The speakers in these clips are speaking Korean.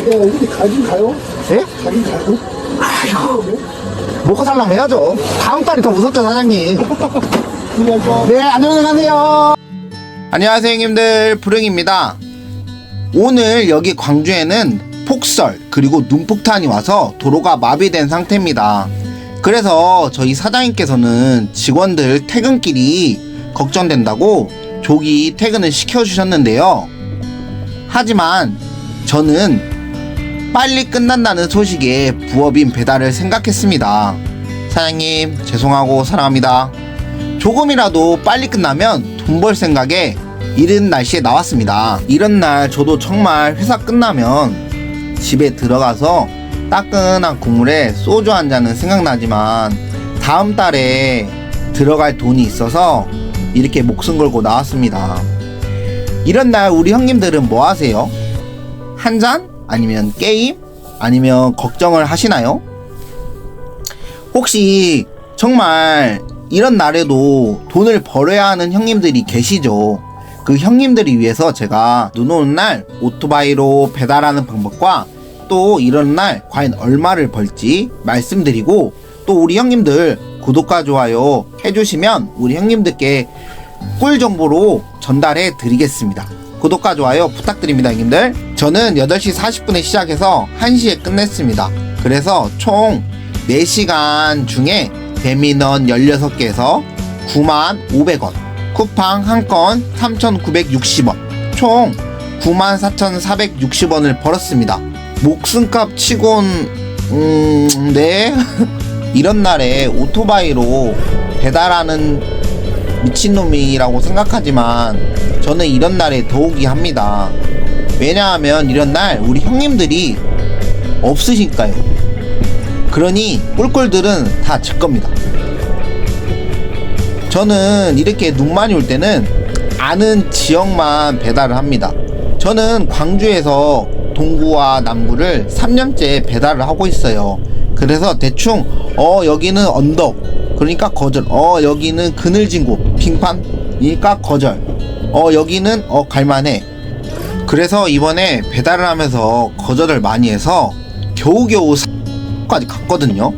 야, 여기 가긴 가요? 예? 가긴 가요? 아이고 먹고 살라면 해야죠. 다음 달이 더 무섭죠 사장님. 네 안녕히 가세요. 안녕하세요 형님들. 불행입니다. 오늘 여기 광주에는 폭설 그리고 눈폭탄이 와서 도로가 마비된 상태입니다. 그래서 저희 사장님께서는 직원들 퇴근길이 걱정된다고 조기 퇴근을 시켜주셨는데요. 하지만 저는 빨리 끝난다는 소식에 부업인 배달을 생각했습니다 사장님 죄송하고 사랑합니다 조금이라도 빨리 끝나면 돈 벌 생각에 이른 날씨에 나왔습니다. 이런 날 저도 정말 회사 끝나면 집에 들어가서 따끈한 국물에 소주 한 잔은 생각나지만 다음 달에 들어갈 돈이 있어서 이렇게 목숨 걸고 나왔습니다. 이런 날 우리 형님들은 뭐 하세요? 한 잔? 아니면 게임? 아니면 걱정을 하시나요? 혹시 정말 이런 날에도 돈을 벌어야 하는 형님들이 계시죠. 그 형님들을 위해서 제가 눈 오는 날 오토바이로 배달하는 방법과 또 이런 날 과연 얼마를 벌지 말씀드리고 또 우리 형님들 구독과 좋아요 해주시면 우리 형님들께 꿀 정보로 전달해 드리겠습니다. 구독과 좋아요 부탁드립니다, 형님들. 저는 8시 40분에 시작해서 1시에 끝냈습니다. 그래서 총 4시간 중에 배민원 16개에서 9만 500원, 쿠팡 한 건 3,960원, 총 9만 4,460원을 벌었습니다. 목숨값 치곤, 음, 네. 이런 날에 오토바이로 배달하는 미친놈이라고 생각하지만 저는 이런 날에 더욱이 합니다. 왜냐하면 이런 날 우리 형님들이 없으니까요. 그러니 꿀꿀들은 다 제 겁니다. 저는 이렇게 눈 많이 올 때는 아는 지역만 배달을 합니다. 저는 광주에서 동구와 남구를 3년째 배달을 하고 있어요. 그래서 대충 어 여기는 언덕 그러니까 거절 어 여기는 그늘진 곳 빙판이니까 거절 어 여기는 어 갈만해 그래서 이번에 배달을 하면서 거절을 많이 해서 겨우겨우 까지 갔거든요.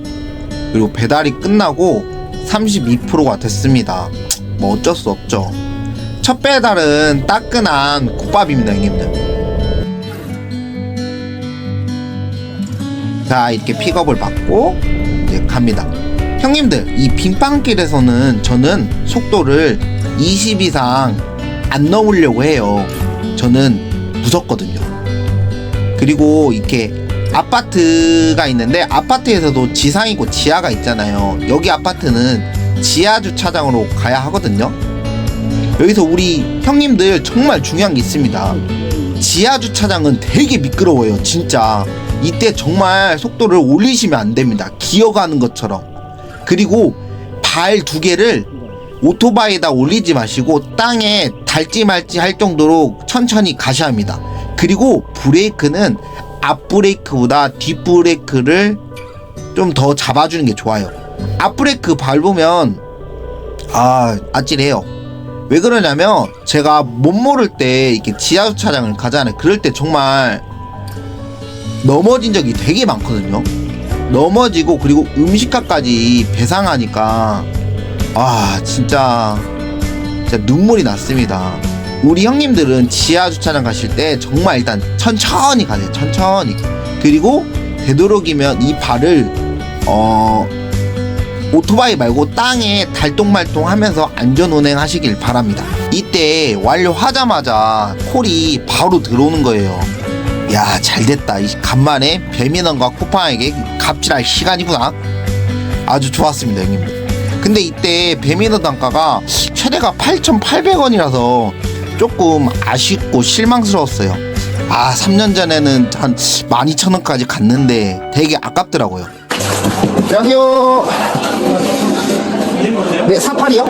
그리고 배달이 끝나고 32%가 됐습니다. 뭐 어쩔 수 없죠. 첫 배달은 따끈한 국밥입니다, 형님들. 자, 이렇게 픽업을 받고 이제 갑니다. 형님들, 이 빙판길에서는 저는 속도를 20 이상 안 넘으려고 해요. 저는 무섭거든요. 그리고 이렇게 아파트가 있는데 아파트에서도 지상이고 지하가 있잖아요. 여기 아파트는 지하 주차장으로 가야 하거든요. 여기서 우리 형님들 정말 중요한 게 있습니다. 지하 주차장은 되게 미끄러워요, 진짜. 이때 정말 속도를 올리시면 안 됩니다. 기어가는 것처럼. 그리고 발 두 개를 오토바이에다 올리지 마시고 땅에 닳지 말지 할 정도로 천천히 가셔야 합니다. 그리고 브레이크는 앞 브레이크보다 뒷 브레이크를 좀 더 잡아주는 게 좋아요. 앞 브레이크 밟으면 아 아찔해요. 왜 그러냐면 제가 못 모를 때 이렇게 지하 주차장을 가잖아요. 그럴 때 정말 넘어진 적이 되게 많거든요. 넘어지고 그리고 음식값까지 배상하니까 아 진짜 진짜 눈물이 났습니다. 우리 형님들은 지하 주차장 가실 때 정말 일단 천천히 가세요. 천천히. 그리고 되도록이면 이 발을 어 오토바이 말고 땅에 달동말동 하면서 안전 운행하시길 바랍니다. 이때 완료하자마자 콜이 바로 들어오는 거예요. 야, 잘 됐다. 이 간만에 배민원과 쿠팡에게 갑질할 시간이구나. 아주 좋았습니다, 형님들. 근데 이때 배민원 단가가 최대가 8,800원이라서 조금 아쉽고 실망스러웠어요. 아, 3년 전에는 한 12,000원까지 갔는데 되게 아깝더라고요. 안녕하세요. 네, 48이요?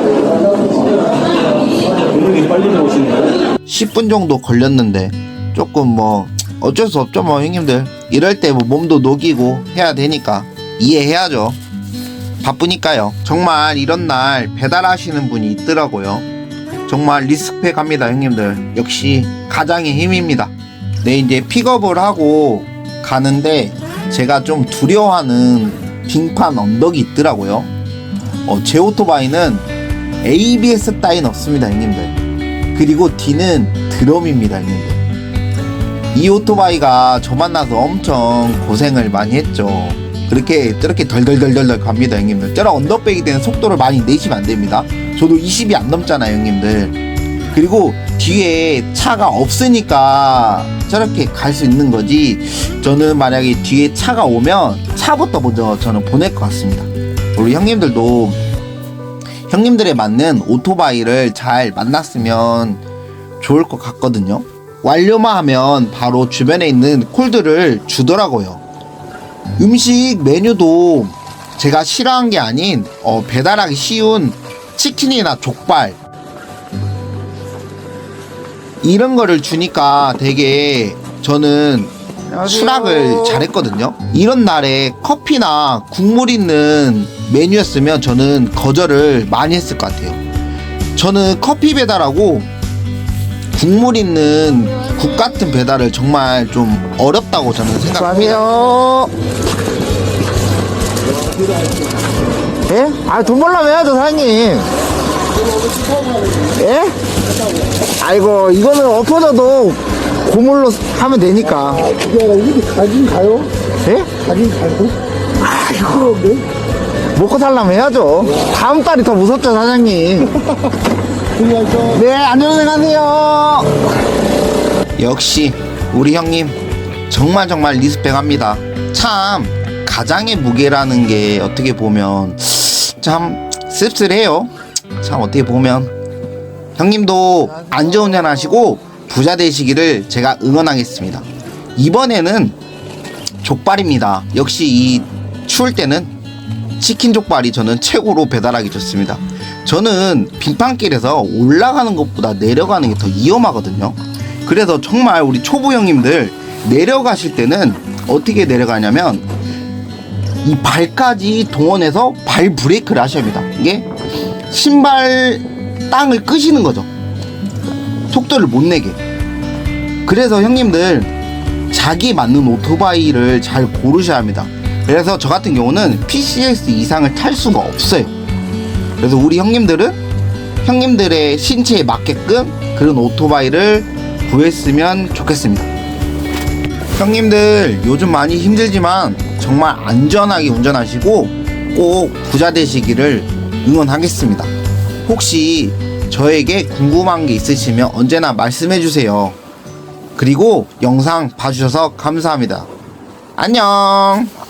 오늘 빨리 나오시네요. 10분 정도 걸렸는데 조금 뭐 어쩔 수 없죠 뭐 형님들 이럴 때 뭐 몸도 녹이고 해야 되니까 이해해야죠 바쁘니까요 정말 이런 날 배달하시는 분이 있더라고요 정말 리스펙 합니다 형님들 역시 가장의 힘입니다 네 이제 픽업을 하고 가는데 제가 좀 두려워하는 빙판 언덕이 있더라고요. 어, 제 오토바이는 ABS 따윈 없습니다, 형님들. 그리고 뒤는 드럼입니다, 형님들. 이 오토바이가 저 만나서 엄청 고생을 많이 했죠. 그렇게 저렇게 덜덜덜덜덜 갑니다, 형님들. 저런 언덕백이 되는 속도를 많이 내시면 안 됩니다. 저도 20이 안 넘잖아요, 형님들. 그리고 뒤에 차가 없으니까 저렇게 갈 수 있는 거지. 저는 만약에 뒤에 차가 오면 차부터 먼저 저는 보낼 것 같습니다. 우리 형님들도 형님들에 맞는 오토바이를 잘 만났으면 좋을 것 같거든요. 완료만 하면 바로 주변에 있는 콜드를 주더라고요. 음식 메뉴도 제가 싫어한 게 아닌 어, 배달하기 쉬운 치킨이나 족발 이런 거를 주니까 되게 저는 수락을 잘했거든요. 이런 날에 커피나 국물 있는 메뉴였으면 저는 거절을 많이 했을 것 같아요. 저는 커피 배달하고 국물 있는 국 같은 배달을 정말 좀 어렵다고 저는 생각합니다. 예? 아, 돈 벌려면 해야죠, 사장님. 예? 아이고, 이거는 엎어져도 고물로 하면 되니까. 아니라 이렇게 가긴 가요? 예? 가긴 가요? 아이고? 먹고 살려면 해야죠. 다음 달이 더 무섭죠, 사장님. 저 네, 안녕히 가세요. 역시 우리 형님 정말 정말 리스펙합니다. 참 가장의 무게라는 게 어떻게 보면 참 씁쓸해요. 참 어떻게 보면 형님도 안전운전하시고 부자 되시기를 제가 응원하겠습니다. 이번에는 족발입니다. 역시 이 추울 때는 치킨 족발이 저는 최고로 배달하기 좋습니다. 저는 빙판길에서 올라가는 것보다 내려가는 게 더 위험하거든요. 그래서 정말 우리 초보 형님들 내려가실 때는 어떻게 내려가냐면 이 발까지 동원해서 발 브레이크를 하셔야 합니다. 이게 신발 땅을 끄시는 거죠. 속도를 못 내게. 그래서 형님들 자기 맞는 오토바이를 잘 고르셔야 합니다. 그래서 저 같은 경우는 PCX 이상을 탈 수가 없어요. 그래서 우리 형님들은 형님들의 신체에 맞게끔 그런 오토바이를 구했으면 좋겠습니다. 형님들 요즘 많이 힘들지만 정말 안전하게 운전하시고 꼭 부자 되시기를 응원하겠습니다. 혹시 저에게 궁금한 게 있으시면 언제나 말씀해 주세요. 그리고 영상 봐주셔서 감사합니다. 안녕!